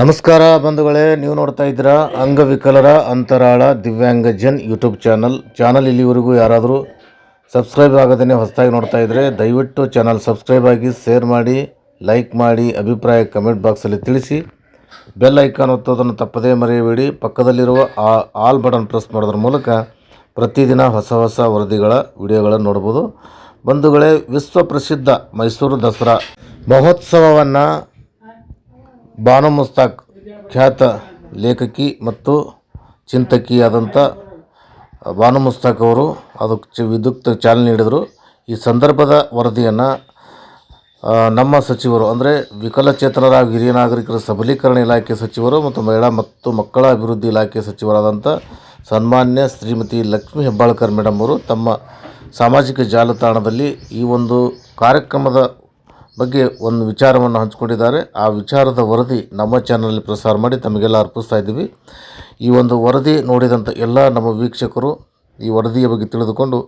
ನಮಸ್ಕಾರ ಬಂಧುಗಳೇ, ನೀವು ನೋಡ್ತಾ ಇದ್ದೀರಾ ಅಂಗವಿಕಲರ ಅಂತರಾಳ ದಿವ್ಯಾಂಗ ಜನ್ ಯೂಟ್ಯೂಬ್ ಚಾನಲ್. ಚಾನಲ್ ಇಲ್ಲಿವರೆಗೂ ಯಾರಾದರೂ ಸಬ್ಸ್ಕ್ರೈಬ್ ಆಗೋದನ್ನೇ ಹೊಸದಾಗಿ ನೋಡ್ತಾ ಇದ್ದರೆ ದಯವಿಟ್ಟು ಚಾನಲ್ ಸಬ್ಸ್ಕ್ರೈಬ್ ಆಗಿ, ಶೇರ್ ಮಾಡಿ, ಲೈಕ್ ಮಾಡಿ, ಅಭಿಪ್ರಾಯ ಕಮೆಂಟ್ ಬಾಕ್ಸಲ್ಲಿ ತಿಳಿಸಿ. ಬೆಲ್ ಐಕಾನ್ ಒತ್ತೋದನ್ನು ತಪ್ಪದೇ ಮರೆಯಬೇಡಿ. ಪಕ್ಕದಲ್ಲಿರುವ ಆ ಆಲ್ ಬಟನ್ ಪ್ರೆಸ್ ಮಾಡೋದ್ರ ಮೂಲಕ ಪ್ರತಿದಿನ ಹೊಸ ಹೊಸ ವರದಿಗಳ, ವಿಡಿಯೋಗಳನ್ನು ನೋಡ್ಬೋದು. ಬಂಧುಗಳೇ, ವಿಶ್ವ ಪ್ರಸಿದ್ಧ ಮೈಸೂರು ದಸರಾ ಮಹೋತ್ಸವವನ್ನು ಬಾನು ಮುಸ್ತಾಕ್ ಖ್ಯಾತ ಲೇಖಕಿ ಮತ್ತು ಚಿಂತಕಿಯಾದಂಥ ಬಾನು ಮುಸ್ತಾಕ್ ಅವರು ಅದಕ್ಕೆ ವಿದ್ಯುಕ್ತ ಚಾಲನೆ ನೀಡಿದರು. ಈ ಸಂದರ್ಭದ ವರದಿಯನ್ನು ನಮ್ಮ ಸಚಿವರು, ಅಂದರೆ ವಿಕಲಚೇತನರ ಹಿರಿಯ ನಾಗರಿಕರ ಸಬಲೀಕರಣ ಇಲಾಖೆ ಸಚಿವರು ಮತ್ತು ಮಹಿಳಾ ಮತ್ತು ಮಕ್ಕಳ ಅಭಿವೃದ್ಧಿ ಇಲಾಖೆ ಸಚಿವರಾದಂಥ ಸನ್ಮಾನ್ಯ ಶ್ರೀಮತಿ ಲಕ್ಷ್ಮೀ ಹೆಬ್ಬಾಳ್ಕರ್ ಮೇಡಮ್ ಅವರು ತಮ್ಮ ಸಾಮಾಜಿಕ ಜಾಲತಾಣದಲ್ಲಿ ಈ ಒಂದು ಕಾರ್ಯಕ್ರಮದ ಬಗ್ಗೆ ಒಂದು ವಿಚಾರವನ್ನು ಹಂಚಿಕೊಂಡಿದ್ದಾರೆ. ಆ ವಿಚಾರದ ವರದಿ ನಮ್ಮ ಚಾನಲಲ್ಲಿ ಪ್ರಸಾರ ಮಾಡಿ ತಮಗೆಲ್ಲ ಅರ್ಪಿಸ್ತಾ ಇದ್ದೀವಿ. ಈ ಒಂದು ವರದಿ ನೋಡಿದಂಥ ಎಲ್ಲ ನಮ್ಮ ವೀಕ್ಷಕರು ಈ ವರದಿಯ ಬಗ್ಗೆ ತಿಳಿದುಕೊಂಡು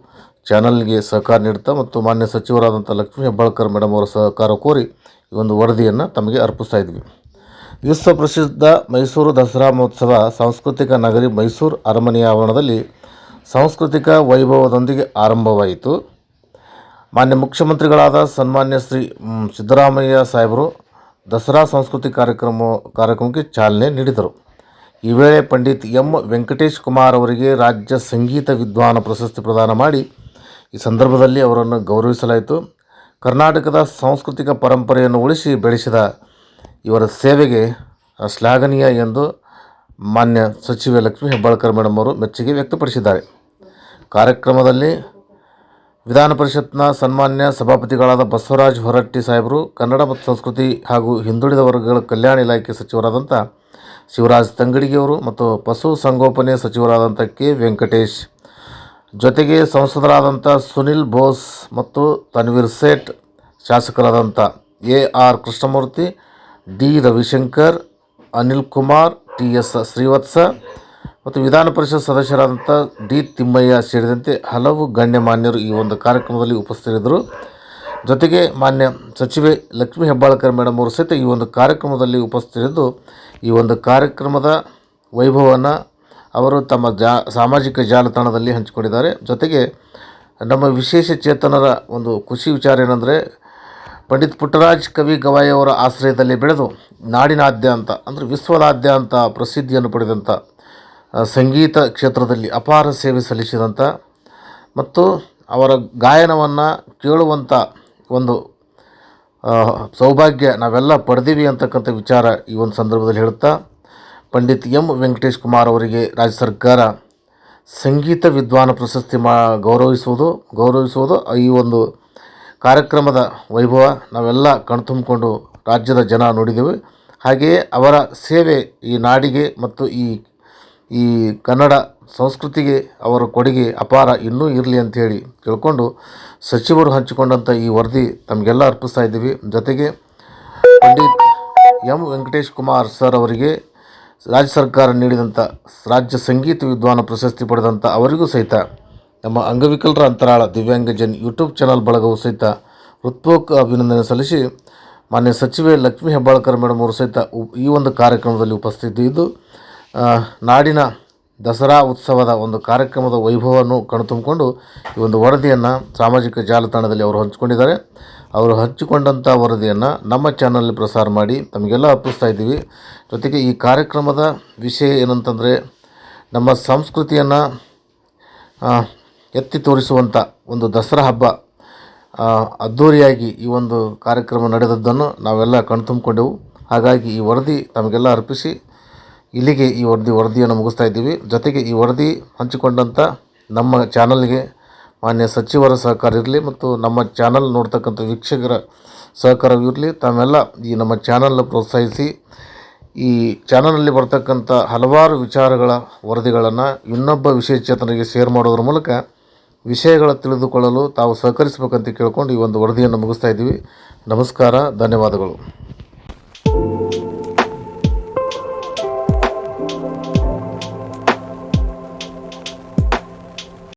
ಚಾನಲ್ಗೆ ಸಹಕಾರ ನೀಡುತ್ತಾ ಮತ್ತು ಮಾನ್ಯ ಸಚಿವರಾದಂಥ ಲಕ್ಷ್ಮೀ ಹೆಬ್ಬಾಳ್ಕರ್ ಮೇಡಮ್ ಅವರ ಸಹಕಾರ ಕೋರಿ ಈ ಒಂದು ವರದಿಯನ್ನು ತಮಗೆ ಅರ್ಪಿಸ್ತಾ ಇದ್ವಿ ವಿಶ್ವ ಪ್ರಸಿದ್ಧ ಮೈಸೂರು ದಸರಾ ಮಹೋತ್ಸವ ಸಾಂಸ್ಕೃತಿಕ ನಗರಿ ಮೈಸೂರು ಅರಮನೆಯ ಆವರಣದಲ್ಲಿ ಸಾಂಸ್ಕೃತಿಕ ವೈಭವದೊಂದಿಗೆ ಆರಂಭವಾಯಿತು. ಮಾನ್ಯ ಮುಖ್ಯಮಂತ್ರಿಗಳಾದ ಸನ್ಮಾನ್ಯ ಶ್ರೀ ಸಿದ್ದರಾಮಯ್ಯ ಸಾಹೇಬರು ದಸರಾ ಸಂಸ್ಕೃತಿ ಕಾರ್ಯಕ್ರಮ, ಕಾರ್ಯಕ್ರಮಕ್ಕೆ ಚಾಲನೆ ನೀಡಿದರು. ಈ ವೇಳೆ ಪಂಡಿತ್ ಎಂ ವೆಂಕಟೇಶ್ ಕುಮಾರ್ ಅವರಿಗೆ ರಾಜ್ಯ ಸಂಗೀತ ವಿದ್ವಾನ ಪ್ರಶಸ್ತಿ ಪ್ರದಾನ ಮಾಡಿ ಈ ಸಂದರ್ಭದಲ್ಲಿ ಅವರನ್ನು ಗೌರವಿಸಲಾಯಿತು. ಕರ್ನಾಟಕದ ಸಾಂಸ್ಕೃತಿಕ ಪರಂಪರೆಯನ್ನು ಉಳಿಸಿ ಬೆಳೆಸಿದ ಇವರ ಸೇವೆಗೆ ಶ್ಲಾಘನೀಯ ಎಂದು ಮಾನ್ಯ ಸಚಿವೆ ಲಕ್ಷ್ಮೀ ಹೆಬ್ಬಾಳ್ಕರ್ ಮೇಡಮ್ ಅವರು ಮೆಚ್ಚುಗೆ ವ್ಯಕ್ತಪಡಿಸಿದ್ದಾರೆ. ಕಾರ್ಯಕ್ರಮದಲ್ಲಿ ವಿಧಾನ ಪರಿಷತ್ನ ಸನ್ಮಾನ್ಯ ಸಭಾಪತಿಗಳಾದ ಬಸವರಾಜ್ ಹೊರಟ್ಟಿ ಸಾಹೇಬರು, ಕನ್ನಡ ಮತ್ತು ಸಂಸ್ಕೃತಿ ಹಾಗೂ ಹಿಂದುಳಿದ ವರ್ಗಗಳ ಕಲ್ಯಾಣ ಇಲಾಖೆ ಸಚಿವರಾದಂಥ ಶಿವರಾಜ್ ತಂಗಡಿಗೆಯವರು ಮತ್ತು ಪಶು ಸಂಗೋಪನೆ ಸಚಿವರಾದಂಥ ಕೆ. ವೆಂಕಟೇಶ್. ಜೊತೆಗೆ ಸಂಸದರಾದಂಥ ಸುನಿಲ್ ಬೋಸ್ ಮತ್ತು Tanveer Sait, ಶಾಸಕರಾದಂಥ A. R. Krishnamurthy, D. Ravishankar, Anil Kumar, T. S. Srivatsa ಮತ್ತು ವಿಧಾನ ಪರಿಷತ್ ಸದಸ್ಯರಾದಂಥ ಡಿ ತಿಮ್ಮಯ್ಯ ಸೇರಿದಂತೆ ಹಲವು ಗಣ್ಯಮಾನ್ಯರು ಈ ಒಂದು ಕಾರ್ಯಕ್ರಮದಲ್ಲಿ ಉಪಸ್ಥಿತರಿದ್ದರು. ಜೊತೆಗೆ ಮಾನ್ಯ ಸಚಿವೆ ಲಕ್ಷ್ಮೀ ಹೆಬ್ಬಾಳ್ಕರ್ ಮೇಡಮ್ ಅವರು ಸಹಿತ ಈ ಒಂದು ಕಾರ್ಯಕ್ರಮದಲ್ಲಿ ಉಪಸ್ಥಿತರಿದ್ದು, ಈ ಒಂದು ಕಾರ್ಯಕ್ರಮದ ವೈಭವವನ್ನು ಅವರು ತಮ್ಮ ಜಾ, ಸಾಮಾಜಿಕ ಜಾಲತಾಣದಲ್ಲಿ ಹಂಚಿಕೊಂಡಿದ್ದಾರೆ. ಜೊತೆಗೆ ನಮ್ಮ ವಿಶೇಷ ಚೇತನರ ಒಂದು ಖುಷಿ ವಿಚಾರ ಏನಂದರೆ, ಪಂಡಿತ್ ಪುಟ್ಟರಾಜ್ ಕವಿ ಗವಾಯಿ ಅವರ ಆಶ್ರಯದಲ್ಲಿ ಬೆಳೆದು ನಾಡಿನಾದ್ಯಂತ ಅಂದರೆ ವಿಶ್ವದಾದ್ಯಂತ ಪ್ರಸಿದ್ಧಿಯನ್ನು ಪಡೆದಂಥ ಸಂಗೀತ ಕ್ಷೇತ್ರದಲ್ಲಿ ಅಪಾರ ಸೇವೆ ಸಲ್ಲಿಸಿದಂಥ ಮತ್ತು ಅವರ ಗಾಯನವನ್ನು ಕೇಳುವಂಥ ಒಂದು ಸೌಭಾಗ್ಯ ನಾವೆಲ್ಲ ಪಡೆದೀವಿ ಅಂತಕ್ಕಂಥ ವಿಚಾರ ಈ ಒಂದು ಸಂದರ್ಭದಲ್ಲಿ ಹೇಳುತ್ತಾ, ಪಂಡಿತ್ ಎಂ ವೆಂಕಟೇಶ್ ಕುಮಾರ್ ಅವರಿಗೆ ರಾಜ್ಯ ಸರ್ಕಾರ ಸಂಗೀತ ವಿದ್ವಾನ ಪ್ರಶಸ್ತಿ ಮಾ, ಗೌರವಿಸುವುದು ಗೌರವಿಸುವುದು ಈ ಒಂದು ಕಾರ್ಯಕ್ರಮದ ವೈಭವ ನಾವೆಲ್ಲ ಕಣ್ತುಂಬಿಕೊಂಡು ರಾಜ್ಯದ ಜನ ನೋಡಿದೆವು. ಹಾಗೆಯೇ ಅವರ ಸೇವೆ ಈ ನಾಡಿಗೆ ಮತ್ತು ಈ ಈ ಕನ್ನಡ ಸಂಸ್ಕೃತಿಗೆ ಅವರ ಕೊಡುಗೆ ಅಪಾರ ಇನ್ನೂ ಇರಲಿ ಅಂಥೇಳಿ ತಿಳ್ಕೊಂಡು ಸಚಿವರು ಹಂಚಿಕೊಂಡಂಥ ಈ ವರದಿ ತಮಗೆಲ್ಲ ಅರ್ಪಿಸ್ತಾ ಇದ್ದೀವಿ. ಜೊತೆಗೆ ಪಂಡಿತ್ ಎಂ ವೆಂಕಟೇಶ್ ಕುಮಾರ್ ಸರ್ ಅವರಿಗೆ ರಾಜ್ಯ ಸರ್ಕಾರ ನೀಡಿದಂಥ ರಾಜ್ಯ ಸಂಗೀತ ವಿದ್ವಾನ ಪ್ರಶಸ್ತಿ ಪಡೆದಂಥ ಅವರಿಗೂ ಸಹಿತ ನಮ್ಮ ಅಂಗವಿಕಲರ ಅಂತರಾಳ ದಿವ್ಯಾಂಗಜನ್ ಯೂಟ್ಯೂಬ್ ಚಾನಲ್ ಬಳಗವು ಸಹಿತ ಹೃತ್ಪೂರ್ವಕ ಅಭಿನಂದನೆ ಸಲ್ಲಿಸಿ ಮಾನ್ಯ ಸಚಿವೆ ಲಕ್ಷ್ಮೀ ಹೆಬ್ಬಾಳ್ಕರ್ ಮೇಡಮ್ ಅವರು ಸಹಿತ ಈ ಒಂದು ಕಾರ್ಯಕ್ರಮದಲ್ಲಿ ಉಪಸ್ಥಿತಿ ಇದ್ದು ನಾಡಿನ ದಸರಾ ಉತ್ಸವದ ಒಂದು ಕಾರ್ಯಕ್ರಮದ ವೈಭವವನ್ನು ಕಣ್ತುಂಬಿಕೊಂಡು ಈ ಒಂದು ವರದಿಯನ್ನು ಸಾಮಾಜಿಕ ಜಾಲತಾಣದಲ್ಲಿ ಅವರು ಹಂಚಿಕೊಂಡಿದ್ದಾರೆ. ಅವರು ಹಂಚಿಕೊಂಡಂಥ ವರದಿಯನ್ನು ನಮ್ಮ ಚಾನಲಲ್ಲಿ ಪ್ರಸಾರ ಮಾಡಿ ತಮಗೆಲ್ಲ ಅರ್ಪಿಸ್ತಾ ಇದ್ದೀವಿ. ಜೊತೆಗೆ ಈ ಕಾರ್ಯಕ್ರಮದ ವಿಷಯ ಏನಂತಂದರೆ, ನಮ್ಮ ಸಂಸ್ಕೃತಿಯನ್ನು ಎತ್ತಿ ತೋರಿಸುವಂಥ ಒಂದು ದಸರಾ ಹಬ್ಬ ಅದ್ಧೂರಿಯಾಗಿ ಈ ಒಂದು ಕಾರ್ಯಕ್ರಮ ನಡೆದದ್ದನ್ನು ನಾವೆಲ್ಲ ಕಣ್ತುಂಬಿಕೊಂಡೆವು. ಹಾಗಾಗಿ ಈ ವರದಿ ತಮಗೆಲ್ಲ ಅರ್ಪಿಸಿ ಇಲ್ಲಿಗೆ ಈ ವರದಿ, ವರದಿಯನ್ನು ಮುಗಿಸ್ತಾ ಇದ್ದೀವಿ. ಜೊತೆಗೆ ಈ ವರದಿ ಹಂಚಿಕೊಂಡಂಥ ನಮ್ಮ ಚಾನಲ್ಗೆ ಮಾನ್ಯ ಸಚಿವರ ಸಹಕಾರ ಇರಲಿ ಮತ್ತು ನಮ್ಮ ಚಾನಲ್ ನೋಡ್ತಕ್ಕಂಥ ವೀಕ್ಷಕರ ಸಹಕಾರವಿರಲಿ ತಾವೆಲ್ಲ ಈ ನಮ್ಮ ಚಾನಲ್ನ ಪ್ರೋತ್ಸಾಹಿಸಿ ಈ ಚಾನಲ್ನಲ್ಲಿ ಬರ್ತಕ್ಕಂಥ ಹಲವಾರು ವಿಚಾರಗಳ, ವರದಿಗಳನ್ನು ಇನ್ನೊಬ್ಬ ವಿಶೇಷಚೇತನರಿಗೆ ಶೇರ್ ಮಾಡೋದ್ರ ಮೂಲಕ ವಿಷಯಗಳ ತಿಳಿದುಕೊಳ್ಳಲು ತಾವು ಸಹಕರಿಸಬೇಕಂತ ಕೇಳ್ಕೊಂಡು ಈ ಒಂದು ವರದಿಯನ್ನು ಮುಗಿಸ್ತಾ ಇದ್ದೀವಿ. ನಮಸ್ಕಾರ, ಧನ್ಯವಾದಗಳು.